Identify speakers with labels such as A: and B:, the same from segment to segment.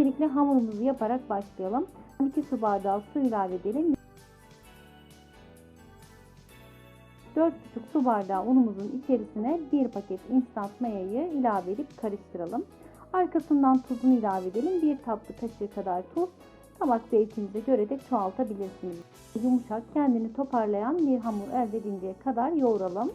A: Öncelikle hamurumuzu yaparak başlayalım. 2 su bardağı su ilave edelim. 4,5 su bardağı unumuzun içerisine 1 paket instant mayayı ilave edip karıştıralım. Arkasından tuzunu ilave edelim. 1 tatlı kaşığı kadar tuz. Tabak zevkinize göre de çoğaltabilirsiniz. Yumuşak, kendini toparlayan bir hamur elde edinceye kadar yoğuralım.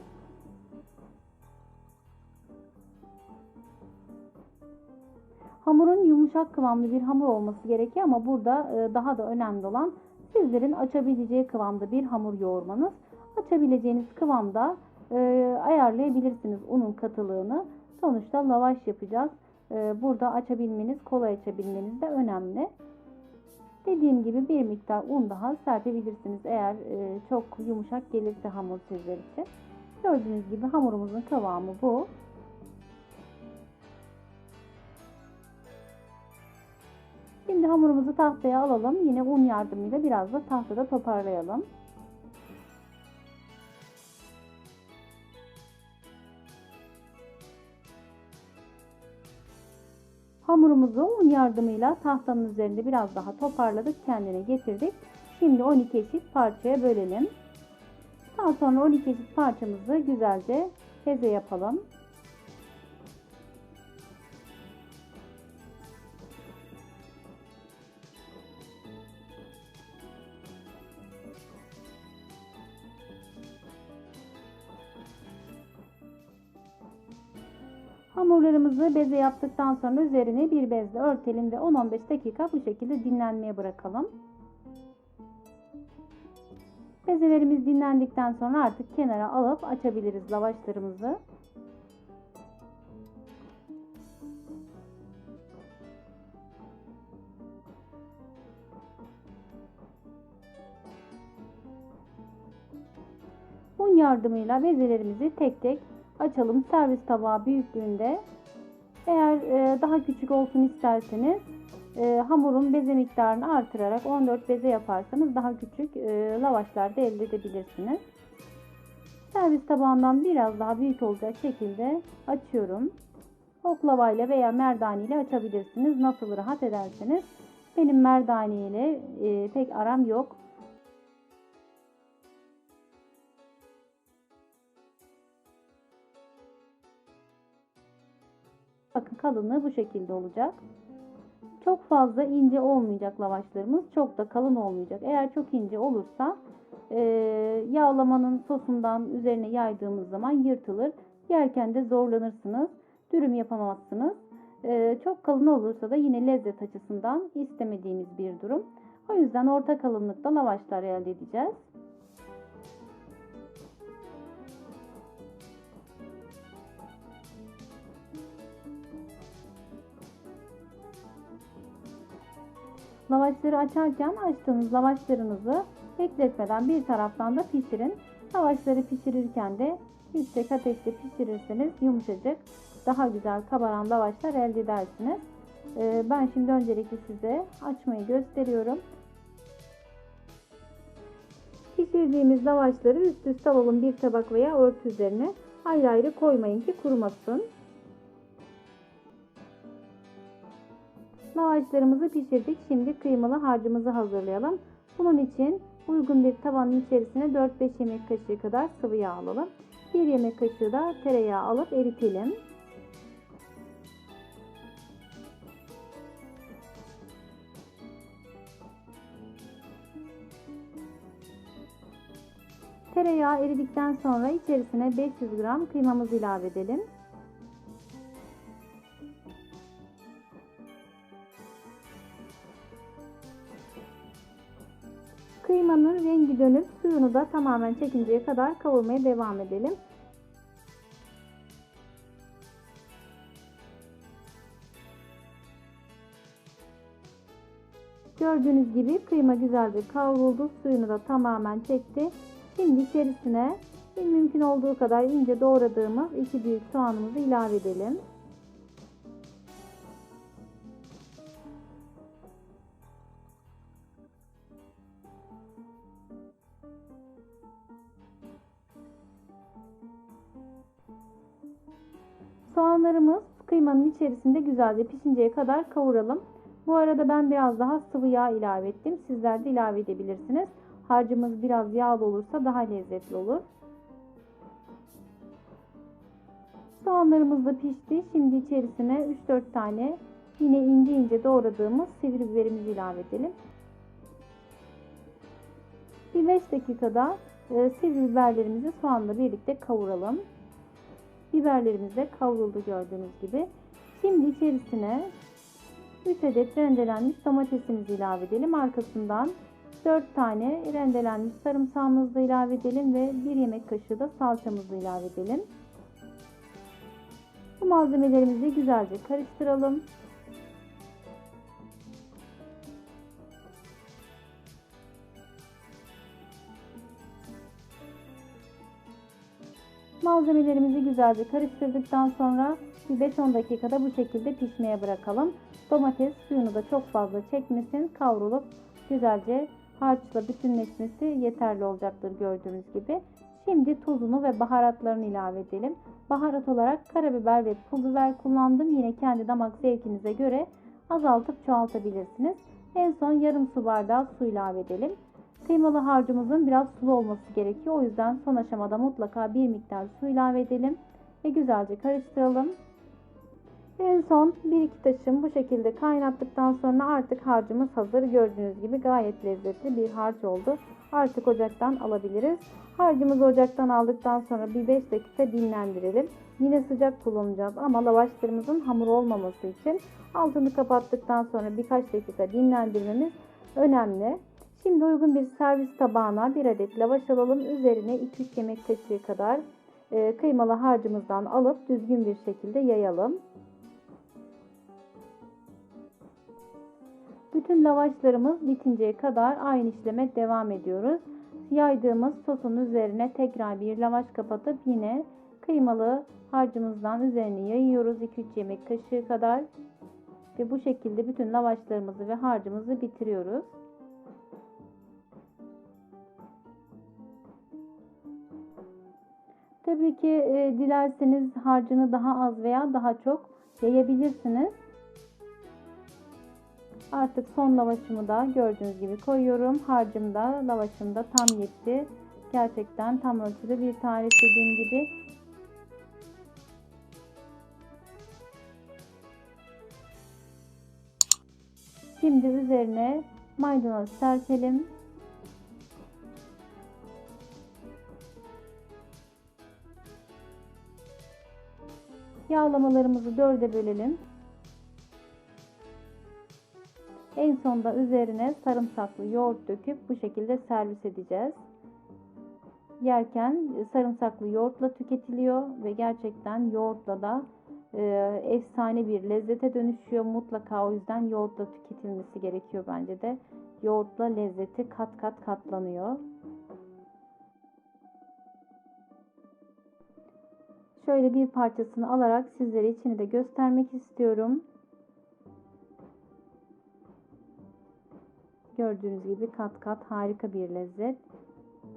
A: Hamurun yumuşak kıvamlı bir hamur olması gerekiyor ama burada e, daha da önemli olan sizlerin açabileceği kıvamda bir hamur yoğurmanız. Açabileceğiniz kıvamda e, ayarlayabilirsiniz unun katılığını. Sonuçta lavaş yapacağız. E, burada açabilmeniz, kolay açabilmeniz de önemli. Dediğim gibi bir miktar un daha serpebilirsiniz eğer çok yumuşak gelirse hamur sizler için. Gördüğünüz gibi hamurumuzun kıvamı bu. Şimdi hamurumuzu tahtaya alalım. Yine un yardımıyla biraz da tahtada toparlayalım. Hamurumuzu un yardımıyla tahtanın üzerinde biraz daha toparladık, kendine getirdik. Şimdi 12 eşit parçaya bölelim. Daha sonra 12 eşit parçamızı güzelce heze yapalım. Hamurlarımızı beze yaptıktan sonra üzerine bir bezle örtelim ve 10-15 dakika bu şekilde dinlenmeye bırakalım. Bezelerimiz dinlendikten sonra artık kenara alıp açabiliriz lavaşlarımızı. Un yardımıyla bezelerimizi tek tek açalım. Servis tabağı büyüklüğünde. Eğer e, daha küçük olsun isterseniz e, hamurun beze miktarını artırarak 14 beze yaparsanız daha küçük e, lavaşlar da elde edebilirsiniz. Servis tabağından biraz daha büyük olacak şekilde açıyorum. Oklavayla veya merdane ile açabilirsiniz. Nasıl rahat ederseniz. Benim merdane ile e, pek aram yok. Bakın kalınlığı bu şekilde olacak. Çok fazla ince olmayacak lavaşlarımız. Çok da kalın olmayacak. Eğer çok ince olursa e, yağlamanın sosundan üzerine yaydığımız zaman yırtılır. Yerken de zorlanırsınız. Dürüm yapamazsınız. E, çok kalın olursa da yine lezzet açısından istemediğimiz bir durum. O yüzden orta kalınlıkta lavaşlar elde edeceğiz. Lavaşları açarken açtığınız lavaşlarınızı bekletmeden bir taraftan da pişirin. Lavaşları pişirirken de yüksek ateşte pişirirseniz yumuşacık, daha güzel kabaran lavaşlar elde edersiniz. Ee, ben şimdi öncelikle size açmayı gösteriyorum. Pişirdiğimiz lavaşları üst üste alalım bir tabak veya örtü üzerine. Ayrı ayrı koymayın ki kurumasın. Lavaşlarımızı pişirdik. Şimdi kıymalı harcımızı hazırlayalım. Bunun için uygun bir tavanın içerisine 4-5 yemek kaşığı kadar sıvı yağ alalım. 1 yemek kaşığı da tereyağı alıp eritelim. Tereyağı eridikten sonra içerisine 500 gram kıymamızı ilave edelim. Kıymanın rengi dönüp suyunu da tamamen çekinceye kadar kavurmaya devam edelim. Gördüğünüz gibi kıyma güzelce kavruldu. Suyunu da tamamen çekti. Şimdi içerisine mümkün olduğu kadar ince doğradığımız iki büyük soğanımızı ilave edelim. Soğanlarımız kıymanın içerisinde güzelce pişinceye kadar kavuralım. Bu arada ben biraz daha sıvı yağ ilave ettim. Sizler de ilave edebilirsiniz. Harcımız biraz yağlı olursa daha lezzetli olur. Soğanlarımız da pişti. Şimdi içerisine 3-4 tane yine ince ince doğradığımız sivri biberimizi ilave edelim. Bir 5 dakikada e, sivri biberlerimizi soğanla birlikte kavuralım. Biberlerimiz de kavruldu gördüğünüz gibi. Şimdi içerisine 3 adet rendelenmiş domatesimizi ilave edelim. Arkasından 4 tane rendelenmiş sarımsağımızı da ilave edelim ve 1 yemek kaşığı da salçamızı ilave edelim. Bu malzemelerimizi güzelce karıştıralım. Malzemelerimizi güzelce karıştırdıktan sonra bir 5-10 dakikada bu şekilde pişmeye bırakalım. Domates suyunu da çok fazla çekmesin. Kavrulup güzelce harçla bütünleşmesi yeterli olacaktır gördüğünüz gibi. Şimdi tuzunu ve baharatlarını ilave edelim. Baharat olarak karabiber ve pul biber kullandım. Yine kendi damak zevkinize göre azaltıp çoğaltabilirsiniz. En son yarım su bardağı su ilave edelim. Kıymalı harcımızın biraz sulu olması gerekiyor. O yüzden son aşamada mutlaka bir miktar su ilave edelim ve güzelce karıştıralım. En son 1-2 taşım bu şekilde kaynattıktan sonra artık harcımız hazır. Gördüğünüz gibi gayet lezzetli bir harç oldu. Artık ocaktan alabiliriz. Harcımızı ocaktan aldıktan sonra bir 5 dakika dinlendirelim. Yine sıcak kullanacağız ama lavaşlarımızın hamur olmaması için altını kapattıktan sonra birkaç dakika dinlendirmemiz önemli. Şimdi uygun bir servis tabağına bir adet lavaş alalım. Üzerine 2-3 yemek kaşığı kadar e, kıymalı harcımızdan alıp düzgün bir şekilde yayalım. Bütün lavaşlarımız bitinceye kadar aynı işleme devam ediyoruz. Yaydığımız sosun üzerine tekrar bir lavaş kapatıp yine kıymalı harcımızdan üzerine yayıyoruz 2-3 yemek kaşığı kadar. Ve bu şekilde bütün lavaşlarımızı ve harcımızı bitiriyoruz. Tabii ki e, dilerseniz harcını daha az veya daha çok yayabilirsiniz. Artık son lavaşımı da gördüğünüz gibi koyuyorum. Harcım da lavaşım da tam yetti. Gerçekten tam ölçüde bir tarif dediğim gibi. Şimdi üzerine maydanoz serpelim. Yağlamalarımızı dörde bölelim. En sonda üzerine sarımsaklı yoğurt döküp bu şekilde servis edeceğiz. Yerken sarımsaklı yoğurtla tüketiliyor ve gerçekten yoğurtla da e, efsane bir lezzete dönüşüyor. Mutlaka o yüzden yoğurtla tüketilmesi gerekiyor bence de. Yoğurtla lezzeti kat kat katlanıyor. Şöyle bir parçasını alarak sizlere içini de göstermek istiyorum. Gördüğünüz gibi kat kat harika bir lezzet.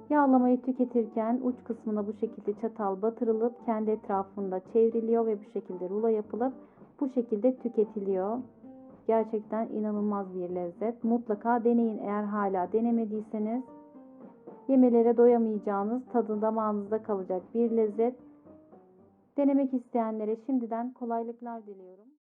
A: Yağlamayı tüketirken uç kısmına bu şekilde çatal batırılıp kendi etrafında çevriliyor ve bu şekilde rulo yapılıp bu şekilde tüketiliyor. Gerçekten inanılmaz bir lezzet. Mutlaka deneyin eğer hala denemediyseniz. Yemelere doyamayacağınız tadı damağınızda kalacak bir lezzet. Denemek isteyenlere şimdiden kolaylıklar diliyorum.